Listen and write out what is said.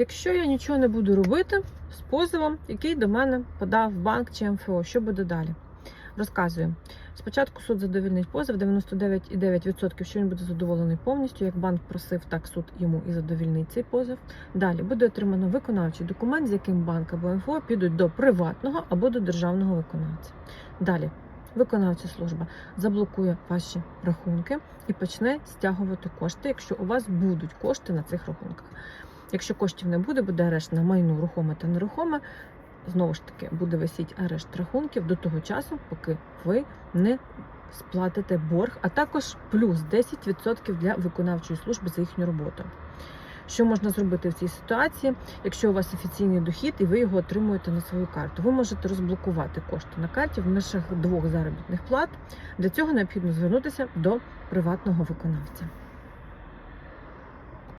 Якщо я нічого не буду робити з позовом, який до мене подав банк чи МФО, що буде далі? Розказую. Спочатку суд задовільнить позов 99,9%, що він буде задоволений повністю. Як банк просив, так суд йому і задовільнить цей позов. Далі буде отримано виконавчий документ, з яким банк або МФО підуть до приватного або до державного виконавця. Далі виконавча служба заблокує ваші рахунки і почне стягувати кошти, якщо у вас будуть кошти на цих рахунках. Якщо коштів не буде, буде арешт на майно рухоме та нерухоме. Знову ж таки, буде висіти арешт рахунків до того часу, поки ви не сплатите борг, а також плюс 10% для виконавчої служби за їхню роботу. Що можна зробити в цій ситуації, якщо у вас офіційний дохід і ви його отримуєте на свою карту? Ви можете розблокувати кошти на карті в межах двох заробітних плат. Для цього необхідно звернутися до приватного виконавця.